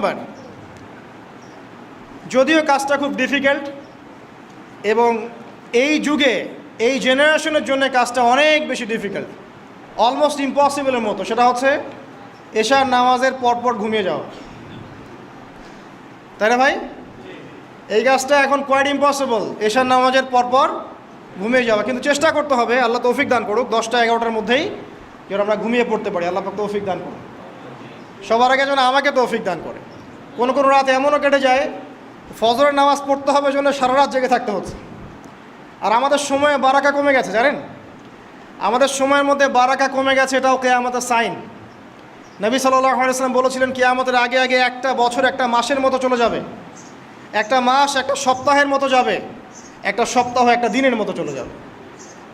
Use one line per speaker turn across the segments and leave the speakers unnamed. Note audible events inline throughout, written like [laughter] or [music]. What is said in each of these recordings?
Number যদিও কাজটা খুব ডিফিকাল্ট এবং এই যুগে, এই জেনারেশনের জন্য কাজটা অনেক বেশি ডিফিকাল্ট অলমোস্ট ইম্পসিবলের মতো। সেটা হচ্ছে, এশার নামাজের পরপর ঘুমিয়ে যাওয়া। তাই না ভাই? এই কাজটা এখন কোয়াইট ইম্পসিবল এশার নামাজের পরপর ঘুমিয়ে যাওয়া। কিন্তু চেষ্টা করতে হবে, আল্লাহ তৌফিক দান করুক, দশটা, এগারোটার মধ্যেই যেন আমরা ঘুমিয়ে পড়তে পারি। আল্লাহ তৌফিক দান করুক। সবার আগে যেন আমাকে তৌফিক দান করে। কোনো কোনো রাত এমনও কেটে যায়, ফজরের নামাজ পড়তে হবে জন্য সারা রাত জেগে থাকতে হচ্ছে। আর আমাদের সময়ে বারাকা কমে গেছে, জানেন? আমাদের সময়ের মধ্যে বারাকা কমে গেছে, এটাও কেয়ামতের সাইন। নবী সাল্লাম বলেছিলেন, কেয়ামতের আগে আগে একটা বছর, একটা মাসের মতো চলে যাবে। একটা মাস, একটা সপ্তাহের মতো যাবে। একটা সপ্তাহ, একটা দিনের মতো চলে যাবে।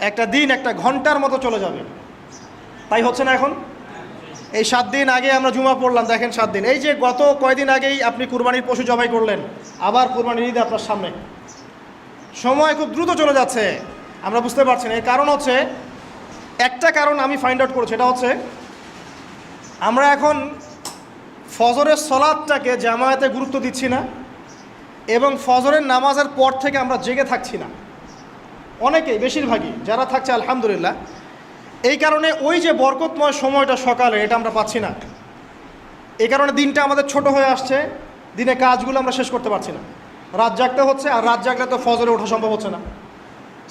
একটা দিন, একটা ঘণ্টার মতো চলে যাবে। তাই হচ্ছে না এখন? এই সাত দিন আগে আমরা জুমা পড়লাম, দেখেন সাত দিন। এই যে গত কয়দিন আগেই আপনি কুরবানির পশু জবাই করলেন, আবার কুরবানির ঈদ আপনার সামনে। সময় খুব দ্রুত চলে যাচ্ছে, আমরা বুঝতে পারছি না। এর কারণ হচ্ছে, একটা কারণ আমি ফাইন্ড আউট করেছি এটা হচ্ছে, আমরা এখন ফজরের সলাদটাকে জামায়াতে গুরুত্ব দিচ্ছি না, এবং ফজরের নামাজের পর থেকে আমরা জেগে থাকছি না। অনেকেই, বেশিরভাগই, যারা থাকছে, আলহামদুলিল্লাহ এই কারণে ওই যে বরকতময় সময়টা সকালে, এটা আমরা পাচ্ছি না। এই কারণে দিনটা আমাদের ছোট হয়ে আসছে, দিনে কাজগুলো আমরা শেষ করতে পারছি না। রাত জাগতে হচ্ছে, আর রাত জাগলে তো ফজরে ওঠা সম্ভব হচ্ছে না।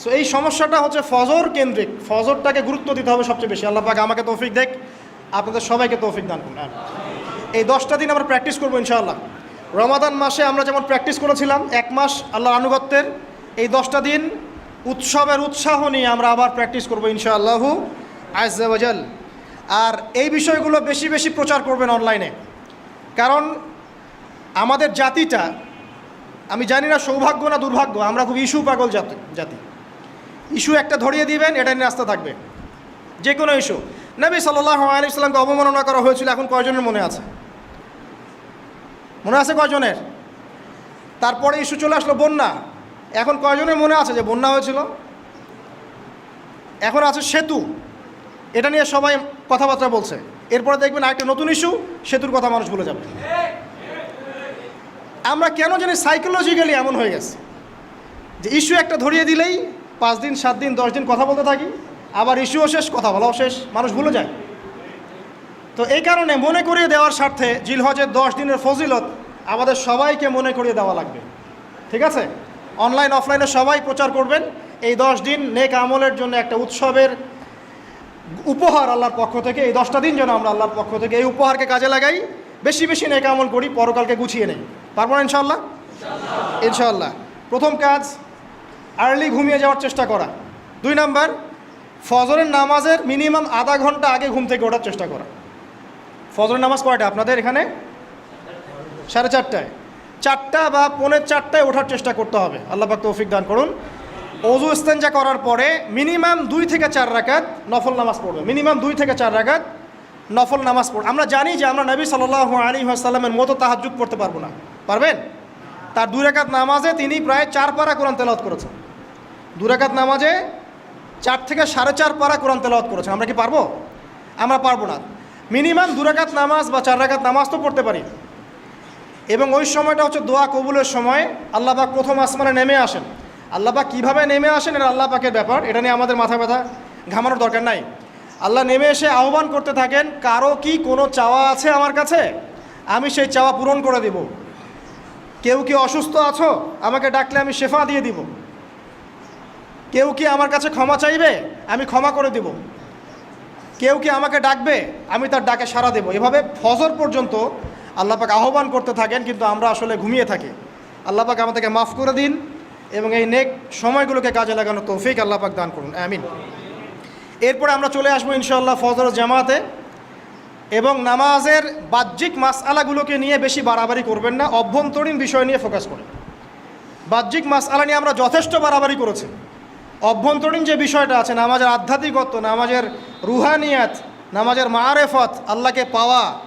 সো এই সমস্যাটা হচ্ছে ফজর কেন্দ্রিক, ফজরটাকে গুরুত্ব দিতে হবে সবচেয়ে বেশি। আল্লাহ পাক আমাকে তৌফিক দেখ, আপনাদের সবাইকে তৌফিক দান করুন এই দশটা দিন আমরা প্র্যাকটিস করব ইনশাআল্লাহ। রমাদান মাসে আমরা যেমন প্র্যাকটিস করেছিলাম, এক মাস আল্লাহর আনুগত্যের, এই দশটা দিন উৎসবের উৎসাহ নিয়ে আমরা আবার প্র্যাকটিস করব ইনশাআল্লাহু। আজাল আর এই বিষয়গুলো বেশি বেশি প্রচার করবেন অনলাইনে। কারণ আমাদের জাতিটা, আমি জানি না সৌভাগ্য না দুর্ভাগ্য, আমরা খুব ইস্যু পাগল জাতি জাতি। ইস্যু একটা ধরিয়ে দিবেন, এটা নিয়ে আসতে থাকবে। যে কোনো ইস্যু নবী সাল্লাহ আলি সাল্লামকে অবমাননা করা হয়েছিল, এখন কয়জনের মনে আছে? মনে আছে কয়জনের? তারপরে ইস্যু চলে আসলো বন্যা। এখন কয়জনের মনে আছে যে বন্যা হয়েছিল? এখন আছে সেতু। এটা নিয়ে সবাই কথাবার্তা বলছে। এরপরে দেখবেন আরেকটা নতুন ইস্যু সেতুর কথা মানুষ ভুলে যাবে। আমরা কেন জানি সাইকোলজিক্যালি এমন হয়ে গেছে। যে ইস্যু একটা ধরিয়ে দিলেই পাঁচ দিন, সাত দিন, দশ দিন কথা বলতে থাকি, আবার ইস্যুও শেষ, কথা বলাও শেষ, মানুষ ভুলে যায়। তো এই কারণে মনে করিয়ে দেওয়ার স্বার্থে জিলহজের দশ দিনের ফজিলত আমাদের সবাইকে মনে করিয়ে দেওয়া লাগবে। ঠিক আছে? অনলাইন অফলাইনে সবাই প্রচার করবেন। এই দশ দিন নেক আমলের জন্য একটা উৎসবের উপহার আল্লাহর পক্ষ থেকে এই দশটা দিন যেন আমরা আল্লাহর পক্ষ থেকে এই উপহারকে কাজে লাগাই। বেশি বেশি নেক আমল করি পরকালকে গুছিয়ে নেই। পারব না ইনশাল্লাহ ইনশাল্লাহ প্রথম কাজ আর্লি ঘুমিয়ে যাওয়ার চেষ্টা করা। দুই নাম্বার ফজরের নামাজের মিনিমাম আধা ঘণ্টা আগে ঘুম থেকে ওঠার চেষ্টা করা। ফজরের নামাজ কয়টা আপনাদের এখানে? সাড়ে চারটায়। চারটা বা পৌনে চারটায় ওঠার চেষ্টা করতে হবে। আল্লাহ পাক তৌফিক দান করুন। অজু ইস্তেঞ্জা করার পরে মিনিমাম দুই থেকে চার রাকাত নফল নামাজ পড়বে। মিনিমাম দুই থেকে চার রাকাত নফল নামাজ পড়বে। আমরা জানি যে আমরা নবী সাল্লাহ আলী আসাল্লামের মতো তাহাজুদ পড়তে পারব না। পারবেন? তার দুই রাকাত নামাজে তিনি প্রায় চার পারা কোরআন তেলাওয়াত করেছেন। দুই রাকাত নামাজে চার থেকে সাড়ে চার পারা কোরআন তেলাওয়াত করেছেন। আমরা কি পারব? আমরা পারব না। মিনিমাম দু রাকাত নামাজ বা চার রাকাত নামাজ তো পড়তে পারি। এবং ওই সময়টা হচ্ছে দোয়া কবুলের সময়। আল্লাহ পাক প্রথম আসমানে নেমে আসেন। আল্লাহ পাক কীভাবে নেমে আসেন এটা আল্লাহ পাকের ব্যাপার, এটা নিয়ে আমাদের মাথা ব্যথা ঘামানোর দরকার নাই। আল্লাহ নেমে এসে আহ্বান করতে থাকেন, কারও কি কোনো চাওয়া আছে আমার কাছে? আমি সেই চাওয়া পূরণ করে দেব। কেউ কি অসুস্থ আছো? আমাকে ডাকলে আমি শেফা দিয়ে দিব। কেউ কি আমার কাছে ক্ষমা চাইবে? আমি ক্ষমা করে দিব। কেউ কি আমাকে ডাকবে? আমি তার ডাকে সাড়া দেব। এভাবে ফজর পর্যন্ত আল্লাপাক আহ্বান করতে থাকেন, কিন্তু আমরা আসলে ঘুমিয়ে থাকি। আল্লাপাক আমাদেরকে মাফ করে দিন। এবং এই নেক সময়গুলোকে কাজে লাগানো তৌফিক আল্লাপাক দান করুন। আমিন। এরপরে আমরা চলে আসব ইনশাআল্লাহ ফজর জামাতে এবং নামাজের বাহ্যিক মাসআলাগুলোকে নিয়ে বেশি বাড়াবাড়ি করবেন না, অভ্যন্তরীণ বিষয় নিয়ে ফোকাস করেন। বাহ্যিক মাসআলা নিয়ে আমরা যথেষ্ট বাড়াবাড়ি করেছি। অভ্যন্তরীণ যে বিষয়টা আছে, নামাজের আধ্যাত্মিকত্ব, নামাজের রুহানিয়াত, নামাজের মারেফত, আল্লাহকে পাওয়া,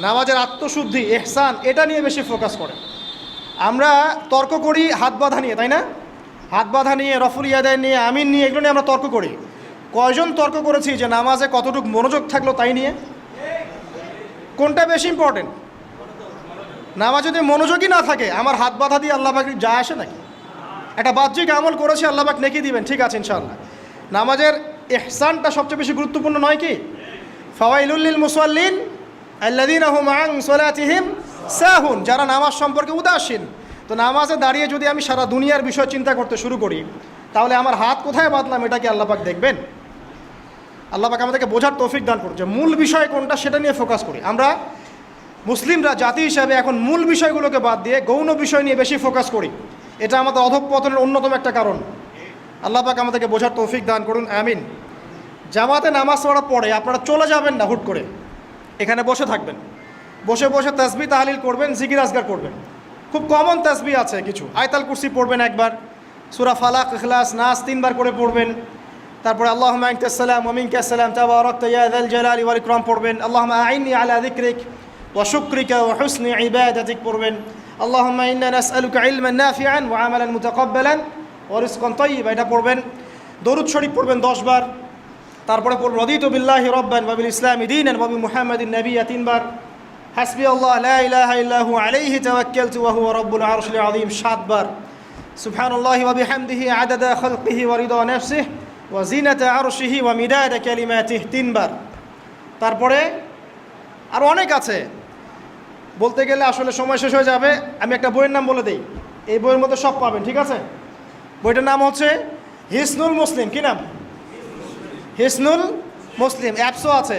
নামাজের আত্মশুদ্ধি, এহসান, এটা নিয়ে বেশি ফোকাস করে আমরা তর্ক করি, হাত বাঁধা নিয়ে, তাই না? হাত বাঁধা নিয়ে, রফুল ইয়াদায় নিয়ে, আমিন নিয়ে, এগুলো নিয়ে আমরা তর্ক করি। কয়জন তর্ক করেছি যে নামাজে কতটুকু মনোযোগ থাকল তাই নিয়ে? কোনটা বেশি ইম্পর্টেন্ট নামাজ যদি মনোযোগই না থাকে, আমার হাত বাঁধা দিয়ে আল্লাহ পাক যা আসে নাকি? একটা বাহ্যিক আমল করেছি, আল্লাহ পাক নেকি দিবেন, ঠিক আছে, ইনশাআল্লাহ। নামাজের এহসানটা সবচেয়ে বেশি গুরুত্বপূর্ণ নয় কি? ফাওয়াইলুল্লিল মুসাল্লিন আল্লাদিন আহম আং সোলাতিহিম সাহুন, যারা নামাজ সম্পর্কে উদাসীন। তো নামাজে দাঁড়িয়ে যদি আমি সারা দুনিয়ার বিষয় চিন্তা করতে শুরু করি, তাহলে আমার হাত কোথায় বাঁধলাম এটা কি আল্লাপাক দেখবেন? আল্লাপাক আমাদেরকে বোঝার তৌফিক দান করুন যে মূল বিষয় কোনটা সেটা নিয়ে ফোকাস করি। আমরা মুসলিমরা, জাতি হিসাবে এখন মূল বিষয়গুলোকে বাদ দিয়ে গৌণ বিষয় নিয়ে বেশি ফোকাস করি। এটা আমাদের অধঃপতনের অন্যতম একটা কারণ। আল্লাহ পাক আমাদেরকে বোঝার তৌফিক দান করুন, আমিন। জামাতে নামাজ পড়ার পরে আপনারা চলে যাবেন না হুট করে। এখানে বসে থাকবেন। বসে বসে তাসবি তাহালিল করবেন, জিকির আজগার করবেন। খুব কমন তাসবি আছে কিছু। আয়তাল কুরসি পড়বেন একবার, সুরা ফালাক, ইখলাস, নাস তিনবার করে পড়বেন। তারপরে আল্লাহ মাইনতাম অমিনকালাম তাবারকাল জালাল ইওয়াল ইকরাম পড়বেন। আল্লাহ আইনি আলা দিকরিক ওয়া শুকরিকা ওয়া হুসনি ইবাদাতিক পড়বেন। আল্লাহ ইন্না নাসআলুকা ইলমান নাফিআন ওয়া আমালান মুতাকাব্বালান ওয়া রিজকান তাইয়্যিবা এটা পড়বেন। দরুদ শরীফ পড়বেন 10 বার। তারপরে পড়বেন, রদিতু বিল্লাহি রাব্বান ওয়া বিল ইসলামি দীনান ওয়া বি মুহাম্মাদিন নাবিয়্যা তিনবার। হাসবি আল্লাহ লা ইলাহা ইল্লা হু আলাইহি তাওয়াক্কালতু ওয়া হুয়া রাব্বুল আরশিল আযীম। সাতবার সুবহানাল্লাহি ওয়া বিহামদিহি, আদাদা খালকিহি ওয়া রিদা নাফসিহি, ওয়া জিনাতা আরশিহি ওয়া মিদাদা কালিমাতিহি তিনবার তারপরে আর অনেক আছে। বলতে গেলে আসলে সময় শেষ হয়ে যাবে। আমি একটা বইয়ের নাম বলে দিই। এই বইয়ের মধ্যে সব পাবেন, ঠিক আছে? বইটার নাম হচ্ছে হিসনুল মুসলিম। কি নাম? হিসনুল মুসলিম। অ্যাপসও আছে।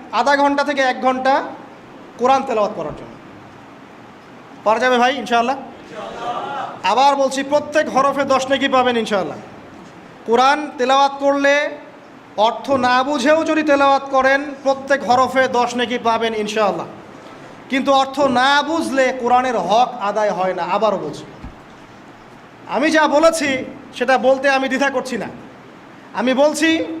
আধা ঘণ্টা থেকে এক ঘণ্টা কোরআন তেলাওয়াত করার জন্য। পারা যাবে ভাই, ইনশাআল্লাহ? আবার বলছি, প্রত্যেক হরফে দশ নাকি পাবেন, ইনশাআল্লাহ। কোরআন তেলাওয়াত করলে অর্থ না বুঝেও যদি তেলাওয়াত করেন, প্রত্যেক হরফে দশ নাকি পাবেন, ইনশাআল্লাহ। কিন্তু অর্থ না বুঝলে কোরআনের হক আদায় হয় না, আবারও বলছি। আমি যা বলেছি, সেটা বলতে আমি দ্বিধা করছি না। আমি বলছি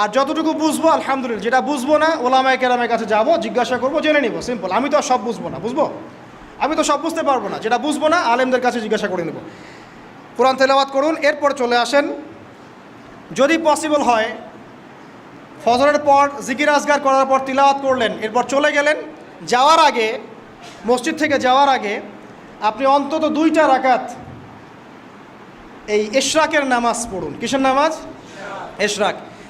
আর যতটুকু বুঝব, আলহামদুলিল্লাহ। যেটা বুঝব না, ওলামায় কেরামের কাছে যাব, জিজ্ঞাসা করব, জেনে নিব। সিম্পল আমি তো আর সব বুঝব না, বুঝব? আমি তো সব বুঝতে পারব না। যেটা বুঝব না, আলেমদের কাছে জিজ্ঞাসা করে নেব। কোরআন তেলাওয়াত করুন, এরপর চলে আসেন। যদি পসিবল হয়, ফজরের পর জিকির আজগার করার পর তিলাওয়াত করলেন, এরপর চলে গেলেন। যাওয়ার আগে, মসজিদ থেকে যাওয়ার আগে, আপনি অন্তত দুইটা রাকাত এই এশরাকের নামাজ পড়ুন। কিসের নামাজ? এশরাক।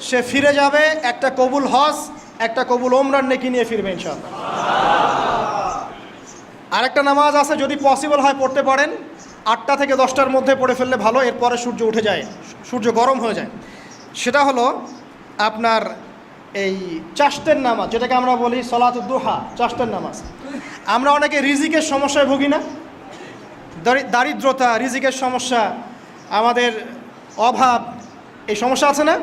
সে ফিরে যাবে, একটা কবুল হজ, একটা কবুল ওমরান নেকি নিয়ে ফিরবে ইনশাআল্লাহ। আরেকটা নামাজ আছে, যদি পসিবল হয় পড়তে পারেন। আটটা থেকে দশটার মধ্যে পড়ে ফেললে ভালো, এরপরে সূর্য উঠে যায়, সূর্য গরম হয়ে যায়। সেটা হলো আপনার এই চাষতের নামাজ, যেটাকে আমরা বলি সলাতুদ্দোহা চাষতের নামাজ। আমরা অনেকে রিজিকের সমস্যায় ভুগি না। দারিদ্রতা, রিজিকের সমস্যা, আমাদের অভাব, এই সমস্যা আছে না?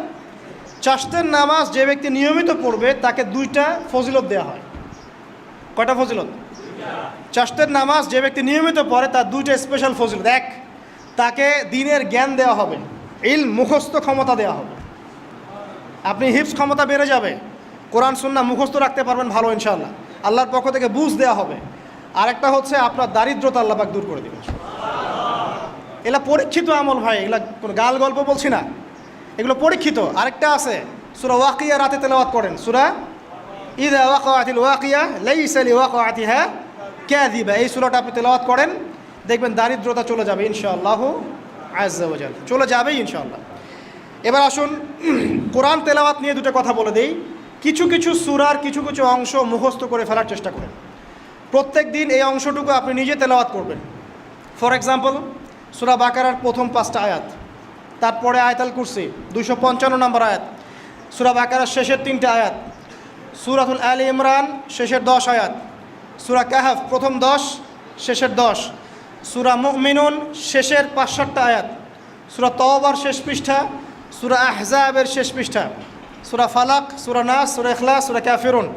চাষতের নামাজ যে ব্যক্তি নিয়মিত পড়বে, তাকে দুইটা ফজিলত দেওয়া হয়। কয়টা ফজিলত? চাষতের নামাজ যে ব্যক্তি নিয়মিত পড়ে, তার দুইটা স্পেশাল ফজিলত। এক, তাকে দিনের জ্ঞান দেওয়া হবে। ইল মুখস্থ ক্ষমতা দেওয়া হবে। আপনি হিপস ক্ষমতা বেড়ে যাবে। কোরআন সুন্না মুখস্থ রাখতে পারবেন ভালো ইনশাল্লাহ আল্লাহর পক্ষ থেকে বুঝ দেওয়া হবে। আরেকটা হচ্ছে আপনার দারিদ্রতা আল্লাপাক দূর করে দেবেন। এগুলা পরীক্ষিত আমল ভাই এগুলা কোনো গাল গল্প বলছি না। এগুলো পরীক্ষিত। আরেকটা আছে, সুরা ওয়াকিয়া রাতে তেলাওয়াত করেন। সুরা ইদা ওয়াকাতিল ওয়াকিয়া লাইসা লিওয়াকাতিহা কাযিবা। এই সুরাটা আপনি তেলাওয়াত করেন, দেখবেন দারিদ্রতা চলে যাবে ইনশাআল্লাহ ওয়াজাল চলে যাবেই ইনশাআল্লাহ। এবার আসুন, কোরআন তেলাওয়াত নিয়ে দুটো কথা বলে দিই। কিছু কিছু সুরার কিছু কিছু অংশ মুখস্থ করে ফেলার চেষ্টা করেন। প্রত্যেক দিন এই অংশটুকু আপনি নিজে তেলাওয়াত করবেন। ফর এক্সাম্পল সুরা বাকারার প্রথম পাঁচটা আয়াত। তারপরে আয়াতাল কুরসি, দুইশো পঞ্চান্ন নম্বর আয়াত। সুরা বাকারার শেষের তিনটে আয়াত। সুরাতুল আলী ইমরান, শেষের দশ আয়াত। সুরা কাহাফ, প্রথম দশ, শেষের দশ। সুরা মুমিনুন, শেষের পাঁচ সাতটা আয়াত। সুরা তওবার শেষ পৃষ্ঠা, সুরা আহজাবের শেষ পৃষ্ঠা। সুরা ফালাক, সুরা নাস, সুরা এখলাস সুরা ক্যাফিরুন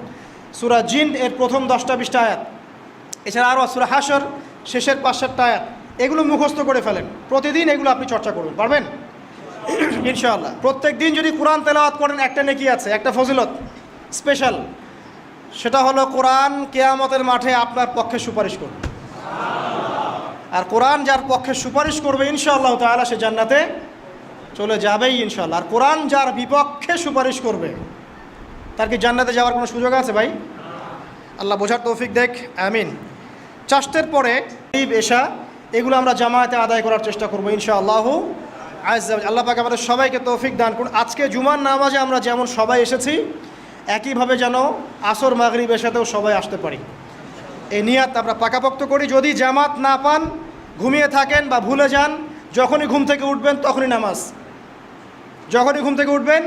সুরা জিন, এর প্রথম দশটা বিশটা আয়াত। এছাড়া আরও সুরা হাসর শেষের পাঁচ সাতটা আয়াত। এগুলো মুখস্থ করে ফেলেন। প্রতিদিন এগুলো আপনি চর্চা করুন, পারবেন? [coughs] ইনশাআল্লাহ। প্রত্যেক দিন যদি কোরআন তেলাওয়াত করেন, একটা নেকি আছে, একটা ফজিলত স্পেশাল সেটা হলো কোরআন কেয়ামতের মাঠে আপনার পক্ষে সুপারিশ করবে। আর কোরআন যার পক্ষে সুপারিশ করবে, ইনশাআল্লাহ তাআলা সে জান্নাতে চলে যাবেই ইনশাআল্লাহ। আর কোরআন যার বিপক্ষে সুপারিশ করবে, তার কি জান্নাতে যাওয়ার কোনো সুযোগ আছে ভাই? আল্লাহ বোঝার তৌফিক দেখ, আমিন। চাষতের পরে ঈদ, এশা, এগুলো আমরা জামায়াতে আদায় করার চেষ্টা করব ইনশাআল্লাহ। আল্লাহ পাক আমাদের সবাইকে তৌফিক দান করুন। আজকে জুমার নামাজে আমরা যেমন সবাই এসেছি, একইভাবে যেন আসর মাগরিব এসাতেও সবাই আসতে পারি। এই নিয়াত আমরা পাকাপোক্ত করি। যদি জামাত না পান, ঘুমিয়ে থাকেন বা ভুলে যান, যখনই ঘুম থেকে উঠবেন তখনই নামাজ। যখনই ঘুম থেকে উঠবেন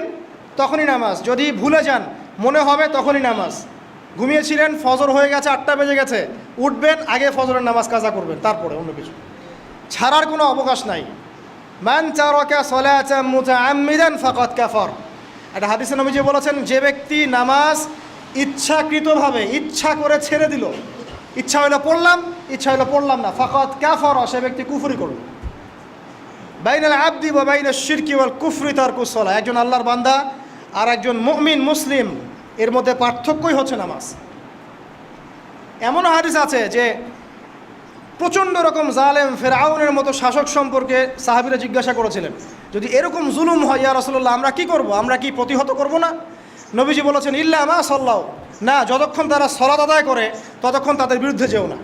তখনই নামাজ। যদি ভুলে যান, মনে হবে তখনই নামাজ। ঘুমিয়েছিলেন, ফজর হয়ে গেছে, আটটা বেজে গেছে। উঠবেন, আগে ফজরের নামাজ কাজা করবেন, তারপরে অন্য কিছু। ছাড়ার কোনো অবকাশ নাই। মান চারকা সলাচা মুতাআম্মিদান ফাকাত কাফার। একটা হাদিসে নবীজি বলেছেন, যে ব্যক্তি নামাজ ইচ্ছাকৃতভাবে, ইচ্ছা করে ছেড়ে দিল, ইচ্ছা হইল পড়লাম, ইচ্ছা হইল পড়লাম না ফাকাত কাফার, সে ব্যক্তি কুফরি করল বাইনাল আব্দি বা বাইনাল শিরকি ওয়াল কুফরি তার কুসলা একজন আল্লাহর বান্দা আর একজন মুমিন, মুসলিম, এর মধ্যে পার্থক্যই হচ্ছে নামাজ। এমন হাদিস আছে যে প্রচণ্ড রকম জালেম ফেরাউনের মতো শাসক সম্পর্কে সাহাবিরা জিজ্ঞাসা করেছিলেন। যদি এরকম জুলুম হয়, ইয়া রসল্লাহ আমরা কি করব? আমরা কি প্রতিহত করব না? নবীজি বলেছেন, ইল্লা মা সল্লাহ না, যতক্ষণ তারা সলাদ আদায় করে, ততক্ষণ তাদের বিরুদ্ধে যেও না।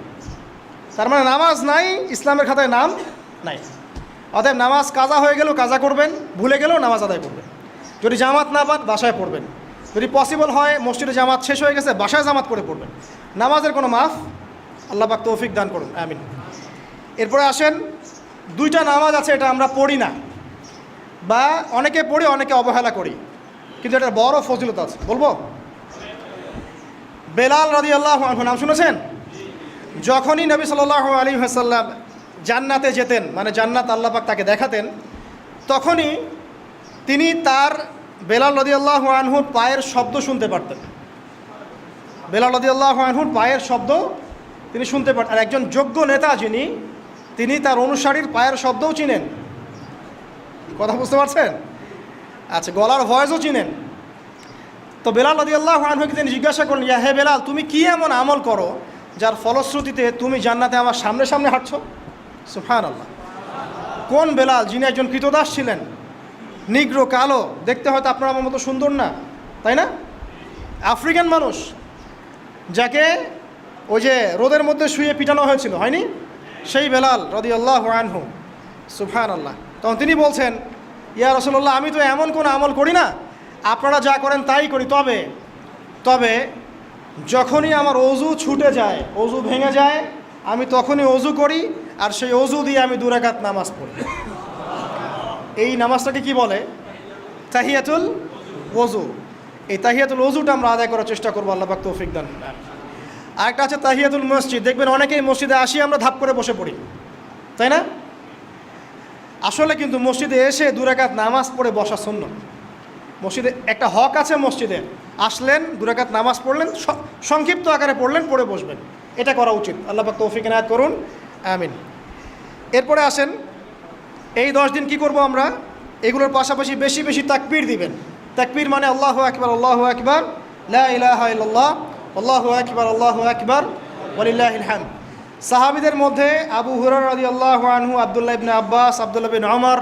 তার মানে নামাজ নাই, ইসলামের খাতায় নাম নাই। অতএব নামাজ কাজা হয়ে গেলেও কাজা করবেন, ভুলে গেলেও নামাজ আদায় করবেন। যদি জামাত না পান, বাসায় পড়বেন। যদি পসিবল হয়, মসজিদে জামাত শেষ হয়ে গেছে, বাসায় জামাত করে পড়বেন। নামাজের কোনো মাফ আল্লাহ পাক তৌফিক দান করুন, আমিন। এরপরে আসেন, দুইটা নামাজ আছে, এটা আমরা পড়ি না। বা অনেকে পড়ি, অনেকে অবহেলা করি। কিন্তু এটা বড় ফজিলত আছে। বলব? বেলাল রাদি আল্লাহ নাম শুনেছেন? যখনই নবী সাল্লাহ আলী হাসাল্লাম জান্নাতে যেতেন মানে জান্নাত আল্লাহ পাক তাকে দেখাতেন, তখনই তিনি তার বেলাল রদি আল্লাহ আনহুর পায়ের শব্দ শুনতে পারতেন। বেলাল রদি আল্লাহ আনহুর পায়ের শব্দ তিনি শুনতে পারতেন আর একজন যোগ্য নেতা যিনি, তিনি তার অনুসারীর পায়ের শব্দও চিনেন। কথা বুঝতে পারছেন? আচ্ছা গলার ভয়েসও চিনেন। তো বেলাল রদি আল্লাহ আনহুকে তিনি জিজ্ঞাসা করলেন, ইয়া হে বেলাল, তুমি কি এমন আমল করো যার ফলশ্রুতিতে তুমি জান্নাতে আমার সামনে সামনে হাঁটছ? সুফান আল্লাহ কোন বেলাল, যিনি একজন কৃতদাস ছিলেন, নিগ্র, কালো, দেখতে হয়তো আপনার আমার মতো সুন্দর না, তাই না? আফ্রিকান মানুষ, যাকে ওই যে রোদের মধ্যে শুয়ে পিটানো হয়েছিল, হয়নি? সেই বেলাল রদি আল্লাহ আনহু সুফান আল্লাহ তখন তিনি বলছেন, ইয়া রসল্লাহ আমি তো এমন কোনো আমল করি না, আপনারা যা করেন তাই করি। তবে তবে যখনই আমার অজু ছুটে যায়, অজু ভেঙে যায়, আমি তখনই অজু করি, আর সেই অজু দিয়ে আমি দুরাকাত নামাজ পড়ি। এই নামাজটাকে কি বলে? তাহিয়াতুল ওজু এই তাহিয়াতুল ওজুটা আমরা আদায় করার চেষ্টা করব, আল্লাহ তৌফিক দান। আরেকটা আছে তাহিয়াতুল মসজিদ। দেখবেন অনেকেই মসজিদে আসি, আমরা ধাপ করে বসে পড়ি। তাই না? আসলে কিন্তু মসজিদে এসে দুরাকাত নামাজ পড়ে বসা শূন্য মসজিদে একটা হক আছে মসজিদে। আসলেন দুরাকাত নামাজ পড়লেন সংক্ষিপ্ত আকারে পড়লেন, পড়ে বসবেন। এটা করা উচিত। আল্লাহ পাক তৌফিক এনায়ত করুন। আমিন। এরপরে আসেন, এই দশ দিন কি করব আমরা? এগুলোর পাশাপাশি বেশি বেশি তাকবীর দিবেন। তাকবীর মানে আল্লাহ আকবার আল্লাহ আকবার, লা ইলাহা ইল্লাল্লাহ আল্লাহু আকবার আল্লাহু আকবার ওয়ালিল্লাহিল হামদ সাহাবিদের মধ্যে আবু হুরার রাজি আল্লাহ আনহু, আবদুল্লাহ ইবনে আব্বাস, আবদুল্লাহ বিন আমর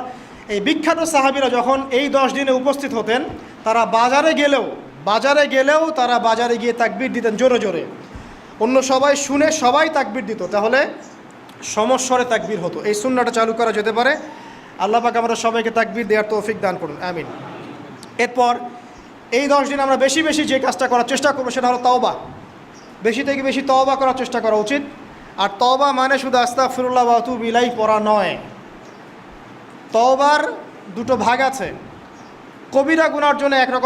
এই বিখ্যাত সাহাবিরা যখন এই দশ দিনে উপস্থিত হতেন, তারা বাজারে গেলেও বাজারে গেলেও তারা বাজারে গিয়ে তাকবির দিতেন জোরে জোরে। অন্য সবাই শুনে সবাই তাকবির দিত, তাহলে সমস্বরে তাকবির হতো। এই সুন্নাটা চালু করা যেতে পারে। আল্লাহ পাক আমরা সবাইকে তাকবির দেওয়ার তৌফিক দান করুন, আমিন। এরপর এই দশ দিন আমরা বেশি বেশি যে কাজটা করার চেষ্টা করব সেটা হলো তওবা। বেশি থেকে বেশি তওবা করার চেষ্টা করা উচিত। আর তওবা মানে শুধু আস্তা ফিরুল্লাহ বাতু বিলাই পড়া নয়। তওবার দুটো ভাগ আছে। কবিরা গুনার জন্য একরকম